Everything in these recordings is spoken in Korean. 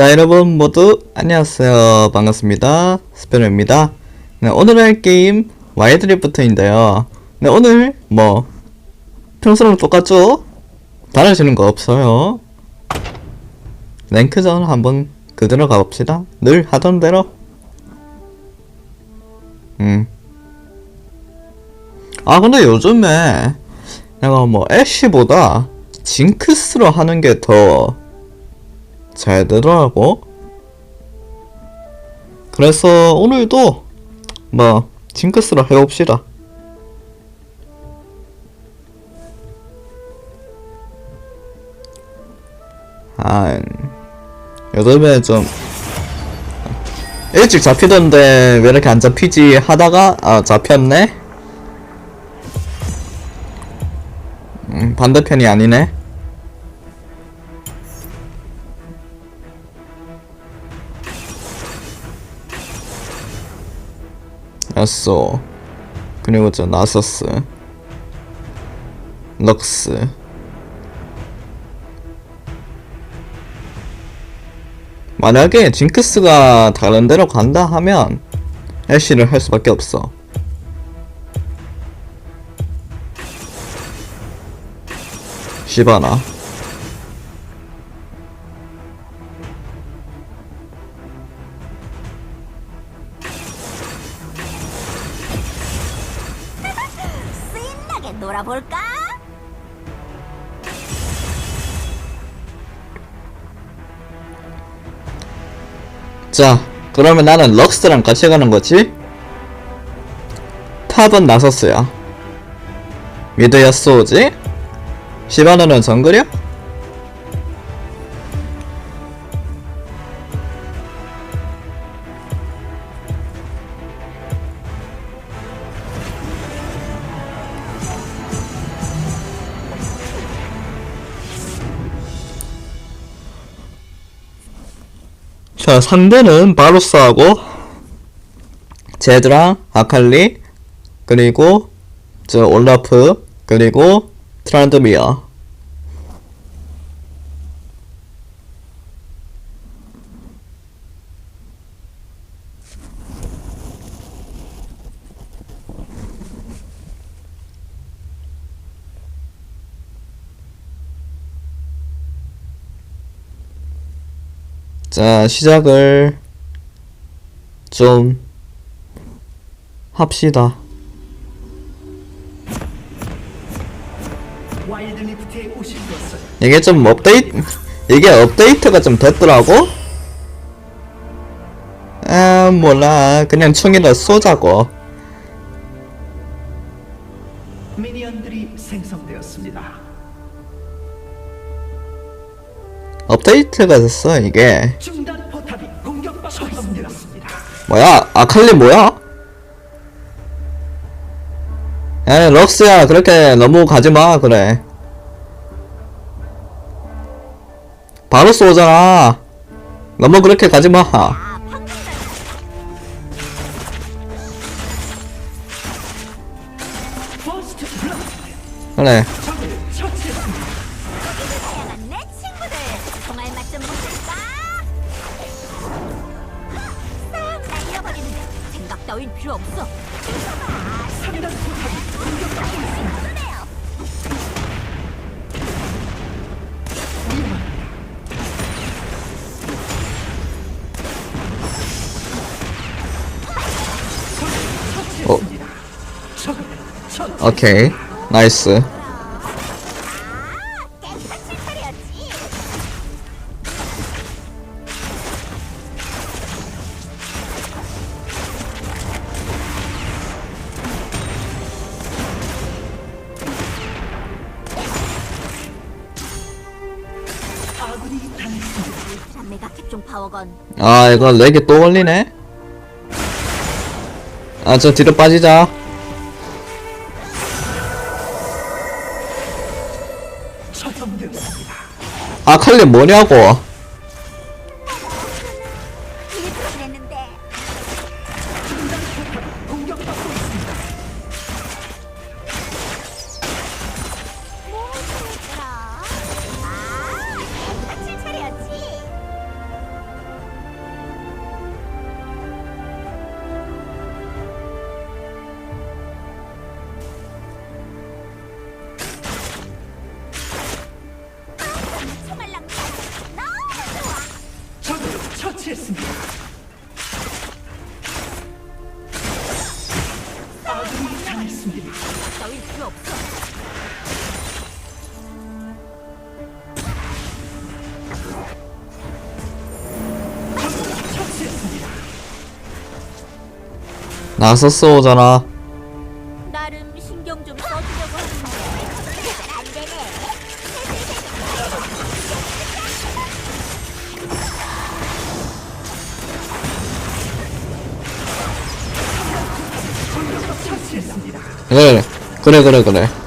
자 여러분 모두 안녕하세요. 반갑습니다. 스페너입니다. 네, 오늘 할 게임 와이드리프트인데요. 네 오늘 뭐 평소랑 똑같죠? 달라지는 거 없어요. 랭크전 한번 그대로 가봅시다. 늘 하던 대로. 음. 아 근데 요즘에 내가 뭐 애쉬보다 징크스로 하는 게더 잘 되더라고. 그래서 오늘도 뭐 징크스로 해봅시다. 아, 요즘에 좀 일찍 잡히던데 왜 이렇게 안 잡히지 하다가 아 잡혔네. 음, 반대편이 아니네. 야쏘 그리고 저 나서스 럭스. 만약에 징크스가 다른 데로 간다 하면 애쉬를 할 수밖에 없어. 시바나 놀아볼까? 자, 그러면 나는 럭스랑 같이 가는 거지? 탑은 나섰어요. 미드 야쏘지? 시바나는 정글이야? 자, 상대는 바로스하고 제드랑 아칼리 그리고 저 올라프 그리고 트란드미어 자, 시작을 좀 합시다. 이게 좀 업데이트, 이게 업데이트가 좀 됐더라고? 아, 몰라. 그냥 총이라 쏘자고. 미니언들이 생성되었습니다. 업데이트가 됐어, 이게. 뭐야? 아칼리 뭐야? 야, 럭스야, 그렇게 너무 가지마, 그래. 바로 쏘잖아. 너무 그렇게 가지마. 그래. 오케이. 나이스. 아, 이거 렉이 또 걸리네? 아, 저 뒤로 빠지자. 아 칼리 뭐냐고. 나섰어 오잖아 나름 신경 좀 써주려고 하는데 안 되네. 그래 그래 그래 그래 아군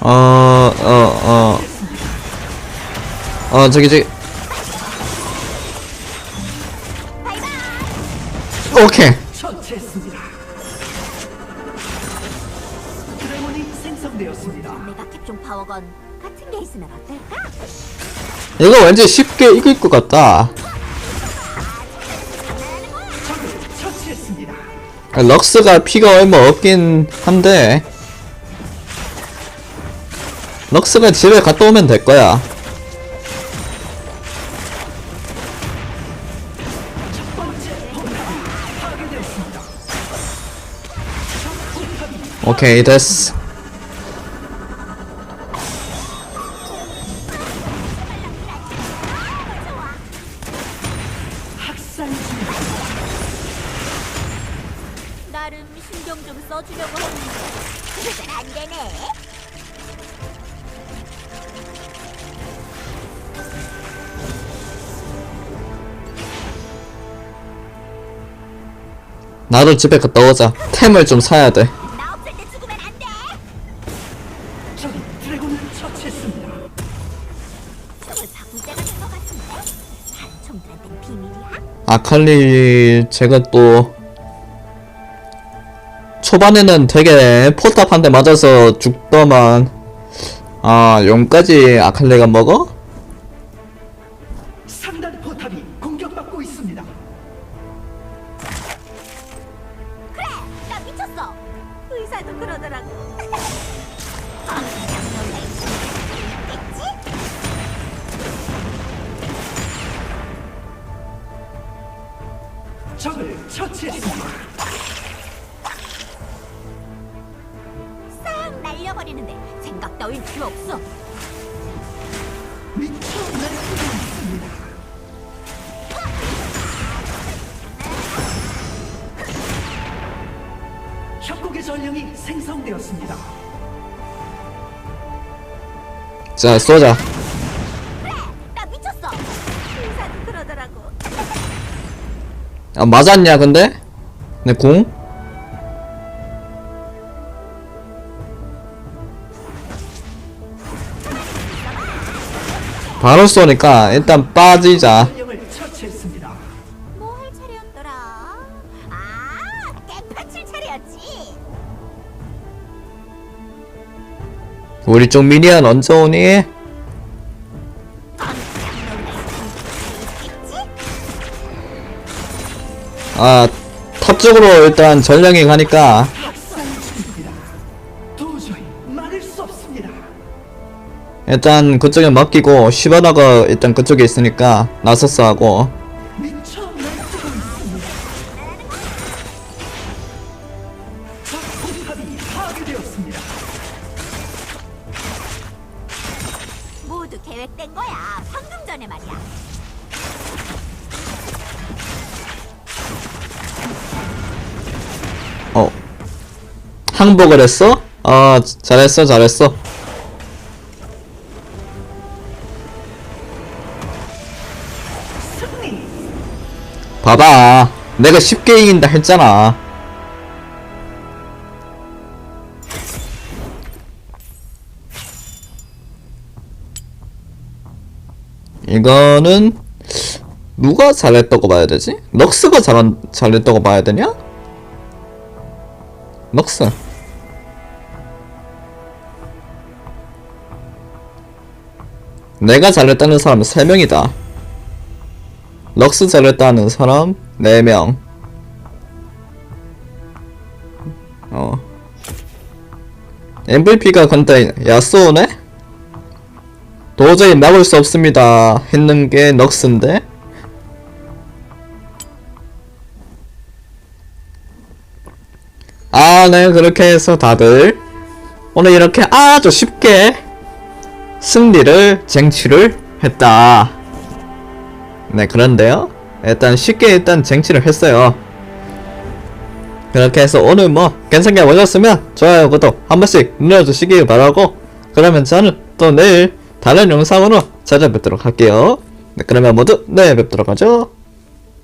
어 어 어. 어 저기 저기. 오케이? 이거 왠지 쉽게 이길 것 같다. 럭스가 피가 얼마 없긴 한데 럭스가 집에 갔다 오면 될 거야. 오케이 됐어 나도 집에 갔다 오자 템을 좀 사야 돼? 아칼리 제가 또 초반에는 되게 포탑 한 대 맞아서 죽더만 아 용까지 아칼리가 먹어? 적을 처치했습니다. 싹 날려버리는데 생각 따윈 필요 없어. 미쳐 날뛰고 있습니다. 협곡의 전령이 생성되었습니다. 자 쏘자 아 맞았냐 근데? 내 궁? 바로 쏘니까 일단 빠지자. 뭐 할 차례였더라? 아, 차례였지. 우리 쪽 미니언 언제 오니? 아, 탑 쪽으로 일단 전령이 가니까. 일단 그쪽에 맡기고 시바나가 일단 그쪽에 있으니까 나서서 하고 항복을 했어? 아 잘했어 잘했어! 봐봐 내가 쉽게 이긴다 했잖아. 이거는 누가 잘했다고 봐야 되지? 럭스가 잘한, 잘했다고 봐야 되냐? 럭스. 내가 잘했다는 사람은 3명이다. 럭스 잘했다는 사람 4명. 어. MVP가 근데 야스오네? 도저히 막을 수 없습니다. 했는 게 럭스인데? 아, 네, 그렇게 해서 다들 오늘 이렇게 아주 쉽게 승리를 쟁취를 했다. 네, 그런데요. 일단 쉽게 일단 쟁취를 했어요. 그렇게 해서 오늘 뭐 괜찮게 보셨으면 좋아요, 구독 한 번씩 눌러주시길 바라고 그러면 저는 또 내일 다른 영상으로 찾아뵙도록 할게요. 네, 그러면 모두 내일 뵙도록 하죠.